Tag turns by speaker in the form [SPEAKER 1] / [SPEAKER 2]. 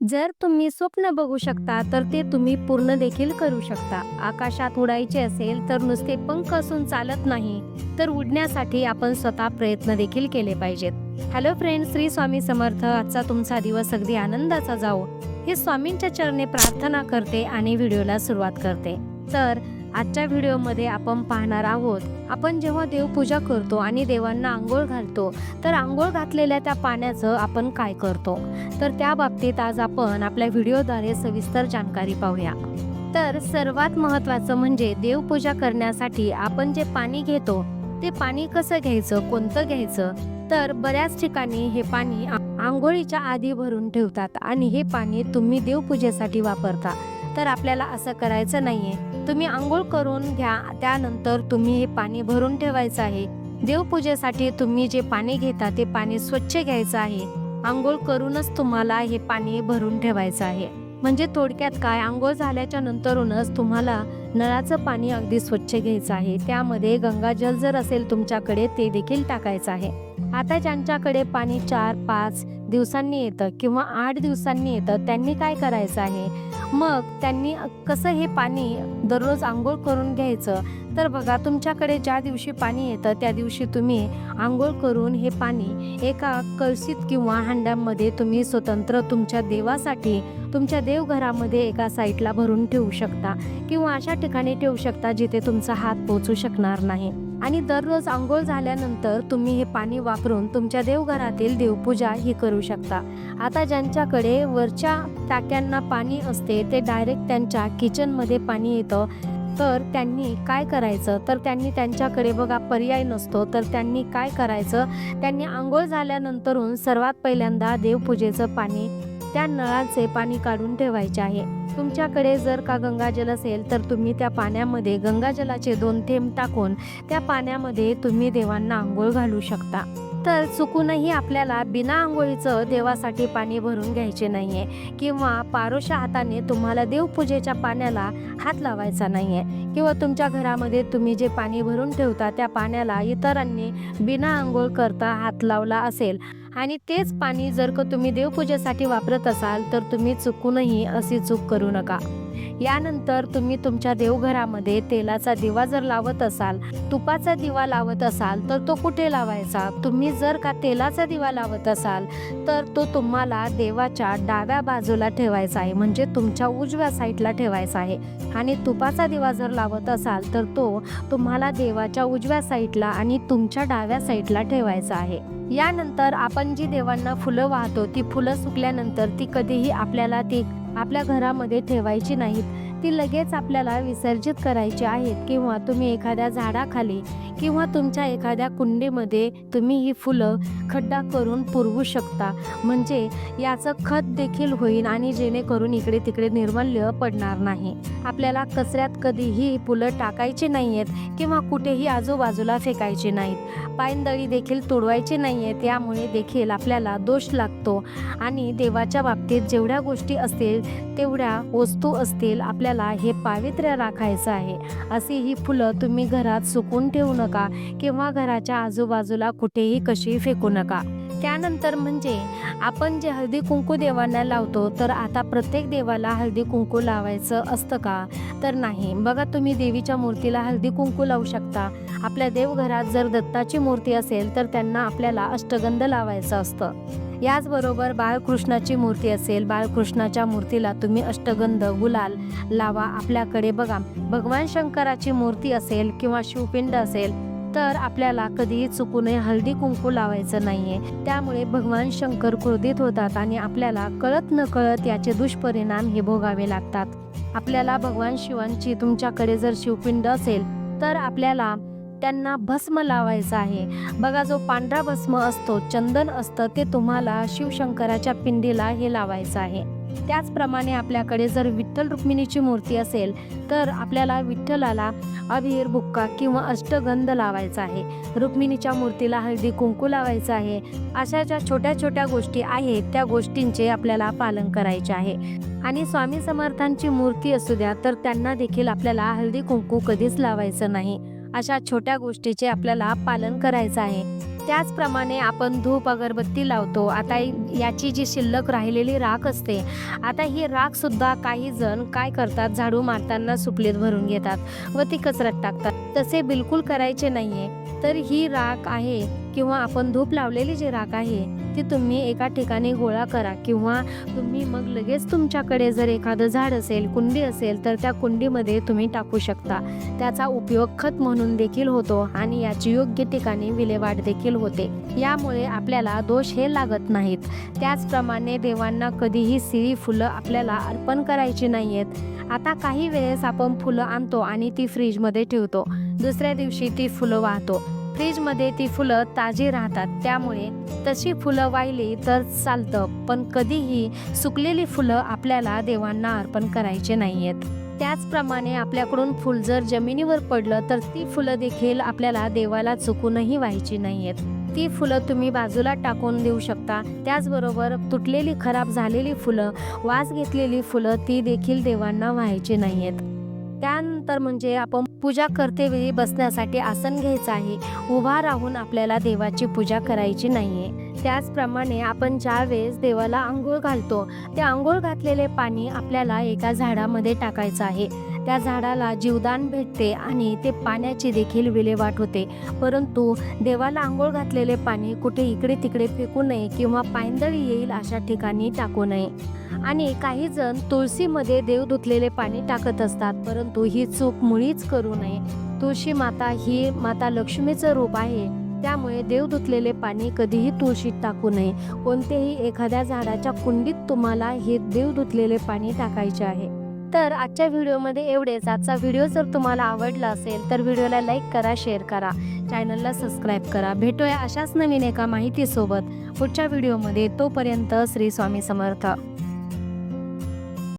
[SPEAKER 1] जर तुम्ही स्वप्न बघू शकता तर ते तुम्ही पूर्ण देखील करू शकता. आकाशात उडायचे असेल तर नुसते पंख असून चालत नाही. तर उडण्यासाठी आपण स्वतः प्रयत्न देखील केले पाहिजेत. Hello friend Shri Swami Samarth. आजचा तुमचा दिवस अगदी आनंदाचा जाओ हे स्वामींच्या चरणे प्रार्थना करते आणि व्हिडिओला सुरुवात करते. तर आजच्या व्हिडिओमध्ये आपण पाहणार आहोत आपण जेव्हा देवपूजा करतो आणि देवांना आंघोळ घालतो तर आंघोळ घातलेल्या त्या पाण्याचं आपण काय करतो? तर त्या बाबतीत आज आपण आपल्या व्हिडिओद्वारे सविस्तर जानकारी पाहूया. तर सर्वात महत्त्वाचं म्हणजे देवपूजा करण्यासाठी आपण जे पाणी घेतो ते पाणी कसं घ्यायचं कोणतं घ्यायचं? तर बऱ्याच ठिकाणी हे पाणी आ- आंघोळीच्या आधी भरून ठेवतात आणि हे पाणी तुम्ही देवपूजेसाठी वापरता. तर आपल्याला असं करायचं नाहीये. तुम्ही आंघोळ करून घ्या त्यानंतर तुम्ही हे पाणी भरून ठेवायचं आहे. देवपूजेसाठी तुम्ही जे पाणी घेता ते पाणी स्वच्छ घ्यायचं आहे. आंघोळ करूनच तुम्हाला हे पाणी भरून ठेवायचं आहे. म्हणजे थोडक्यात काय? आंघोळ झाल्याच्या नंतरूनच तुम्हाला नळाचं पाणी अगदी स्वच्छ घ्यायचं आहे. त्यामध्ये गंगाजल जर असेल तुमच्याकडे ते देखील टाकायचं आहे. आता ज्यांच्याकडे पाणी चार पाच दिवसांनी येतं किंवा आठ दिवसांनी येतं त्यांनी काय करायचं आहे? मग त्यांनी कसं हे पाणी दररोज आंघोळ करून घ्यायचं? तर बघा तुमच्याकडे ज्या दिवशी पाणी येतं त्या दिवशी तुम्ही आंघोळ करून हे पाणी एका कळशीत किंवा हांड्यामध्ये तुम्ही स्वतंत्र तुमच्या देवासाठी तुमच्या देवघरामध्ये एका साईडला भरून ठेवू शकता किंवा अशा ठिकाणी ठेवू शकता जिथे तुमचा हात पोचू शकणार नाही. आणि दररोज आंघोळ झाल्यानंतर तुम्ही हे पाणी वापरून तुमच्या देवघरातील देवपूजा ही करू शकता. आता ज्यांच्याकडे वरच्या टाक्यांना पाणी असते ते डायरेक्ट त्यांच्या किचनमध्ये पाणी येतं. तर त्यांनी काय करायचं? तर त्यांनी त्यांच्याकडे बघा पर्याय नसतो. तर त्यांनी काय करायचं? त्यांनी आंघोळ झाल्यानंतरून सर्वात पहिल्यांदा देवपूजेचं पाणी त्या नळाचे पाणी काढून ठेवायचे आहे. तुमच्याकडे जर का गंगाजल असेल तर तुम्ही त्या पाण्यामध्ये गंगाजलाचे दोन थेंब टाकून त्या पाण्यामध्ये तुम्ही देवांना आंघोळ घालू शकता. तर चुकूनही आपल्याला बिना आंघोळीचं देवासाठी पाणी भरून घ्यायचे नाही आहे किंवा पारोशा हाताने तुम्हाला देवपूजेच्या पाण्याला हात लावायचा नाही आहे किंवा तुमच्या घरामध्ये तुम्ही जे पाणी भरून ठेवता त्या पाण्याला इतरांनी बिना आंघोळ करता हात लावला असेल आणि तेच पाणी जर का तुम्ही देवपूजेसाठी वापरत असाल तर तुम्ही चुकूनही अशी चूक करू नका. यानंतर तुम्ही तुमच्या देवघरामध्ये तेलाचा दिवा जर लावत असाल तुपाचा दिवा लावत असाल तर तो कुठे लावायचा? तुम्ही जर का तेलाचा दिवा लावत असाल तर तो तुम्हाला देवाच्या डाव्या बाजूला ठेवायचा आहे म्हणजे तुमच्या उजव्या साईडला ठेवायचा आहे. आणि तुपाचा दिवा जर लावत असाल तर तो तुम्हाला देवाच्या उजव्या साईडला आणि तुमच्या डाव्या साईडला ठेवायचा आहे. यानंतर आपण जी देवांना फुलं वाहतो ती फुलं सुकल्यानंतर ती कधीही आपल्याला ती आपल्या घरामध्ये ठेवायची नाहीत. ती लगेच आपल्याला विसर्जित करायची आहेत. किंवा तुम्ही एखाद्या झाडाखाली किंवा तुमच्या एखाद्या कुंडीमध्ये तुम्ही ही फुलं खड्डा करून पुरवू शकता. म्हणजे याचं खत देखील होईल आणि जेणेकरून इकडे तिकडे निर्मल्य पडणार नाही. आपल्याला कचऱ्यात कधीही फुलं टाकायची नाही आहेत किंवा कुठेही आजूबाजूला फेकायची नाहीत. पायंदळी देखील तोडवायची नाही आहेत यामुळे देखील आपल्याला दोष लागतो. आणि देवाच्या बाबतीत जेवढ्या गोष्टी असतील तेवढ्या वस्तू असतील आपल्या आपल्याला हे पावित्र्य राखायचं आहे. अशी ही फुलं तुम्ही घरात सुकून ठेवू नका किंवा घराच्या आजूबाजूला कुठेही कशी फेकू नका. त्यानंतर म्हणजे आपण जे हळदी कुंकू देवांना लावतो तर आता प्रत्येक देवाला हळदी कुंकू लावायचं असतं का? तर नाही. बघा तुम्ही देवीच्या मूर्तीला हळदी कुंकू लावू शकता. आपल्या देवघरात जर दत्ताची मूर्ती असेल तर त्यांना आपल्याला अष्टगंध लावायचं असतं. याचबरोबर बाळकृष्णाची मूर्ती असेल बाळकृष्णाच्या मूर्तीला तुम्ही अष्टगंध गुलाल लावा आपल्याकडे बघा. भगवान शंकराची मूर्ती असेल किंवा शिवपिंड असेल तर आपल्याला कधीही चुकूनही हळदी कुंकू लावायचं नाहीये. त्यामुळे भगवान शंकर क्रोधित होतात आणि आपल्याला कळत न कळत याचे दुष्परिणाम हे भोगावे लागतात. आपल्याला भगवान शिवांची तुमच्याकडे जर शिवपिंड असेल तर आपल्याला त्यांना भस्म लावायचं आहे. बघा जो पांढरा भस्म असतो चंदन असतं ते तुम्हाला शिवशंकराच्या पिंडीला हे लावायचं आहे. त्याचप्रमाणे आपल्याकडे जर विठ्ठल रुक्मिणीची मूर्ती असेल तर आपल्याला विठ्ठलाला अभिर बुक्का किंवा अष्टगंध लावायचा आहे. रुक्मिणीच्या मूर्तीला हळदी कुंकू लावायचं आहे. अशा ज्या छोट्या छोट्या गोष्टी आहेत त्या गोष्टींचे आपल्याला पालन करायचे आहे. आणि स्वामी समर्थांची मूर्ती असू द्या तर त्यांना देखील आपल्याला हळदी कुंकू कधीच लावायचं नाही. अशा छोट्या गोष्टीचे आपल्याला पालन करायचं आहे. त्याचप्रमाणे आपण धूप अगरबत्ती लावतो. आता याची जी शिल्लक राहिलेली राख असते आता ही राखसुद्धा काही जण काय करतात? झाडू मारताना सुपलीत भरून घेतात व ती कचऱ्यात टाकतात. तसे बिलकुल करायचे नाही आहे तर ही राख आहे किंवा आपण धूप लावलेली जी राख आहे ती तुम्ही एका ठिकाणी गोळा करा. किंवा तुम्ही मग लगेच तुमच्याकडे जर एखादं झाड असेल कुंडी असेल तर त्या कुंडीमध्ये तुम्ही टाकू शकता. त्याचा उपयोग खत म्हणून देखील होतो आणि याची योग्य ठिकाणी विल्हेवाट देखील होते. यामुळे आपल्याला दोष हे लागत नाहीत. त्याचप्रमाणे देवांना कधीही सिरी फुलं आपल्याला अर्पण करायची नाही आहेत आता काही वेळेस आपण फुलं आणतो आणि ती फ्रीजमध्ये ठेवतो. दुसऱ्या दिवशी ती फुलं वाहतो. फ्रीजमध्ये ती फुलं ताजी राहतात त्यामुळे तशी फुलं वाहिली तर चालतं पण कधीही सुकलेली फुलं आपल्याला देवांना अर्पण करायचे नाही आहेत त्याचप्रमाणे आपल्याकडून फुल जर जमिनीवर पडलं तर ती फुलं देखील आपल्याला देवाला चुकूनही व्हायची नाही आहेत ती फुलं तुम्ही बाजूला टाकून देऊ शकता त्याचबरोबर तुटलेली खराब झालेली फुलं वास घेतलेली फुलं ती देखील देवांना व्हायची नाही आहेत त्यानंतर म्हणजे आपण पूजा करतेवेळी बसण्यासाठी आसन घ्यायचं आहे. उभा राहून आपल्याला देवाची पूजा करायची नाहीये. त्याचप्रमाणे आपण ज्या वेळेस देवाला आंघोळ घालतो ते आंघोळ घातलेले पाणी आपल्याला एका झाडामध्ये टाकायचं आहे. त्या झाडाला जीवदान भेटते आणि ते पाण्याची देखील विल्हेवाट होते. परंतु देवाला आंघोळ घातलेले पाणी कुठे इकडे तिकडे फेकू नये किंवा पायंदळी येईल अशा ठिकाणी टाकू नये. आणि काही जण तुळशीमध्ये देव धुतलेले पाणी टाकत असतात. परंतु ही चूक मुळीच करू नये. तुळशी माता ही माता लक्ष्मीचं रूप आहे. त्यामुळे देव धुतलेले पाणी कधीही तुळशीत टाकू नये. कोणतेही एखाद्या झाडाच्या कुंडीत तुम्हाला हे देव धुतलेले पाणी टाकायचे आहे. तर आजच्या व्हिडिओमध्ये एवढेच. आजचा व्हिडिओ जर तुम्हाला आवडला असेल तर व्हिडिओला लाईक करा शेअर करा. चॅनलला सबस्क्राईब करा. भेटूया अशाच नवीन एका माहितीसोबत. पुढच्या व्हिडिओमध्ये तोपर्यंत श्री स्वामी समर्थ.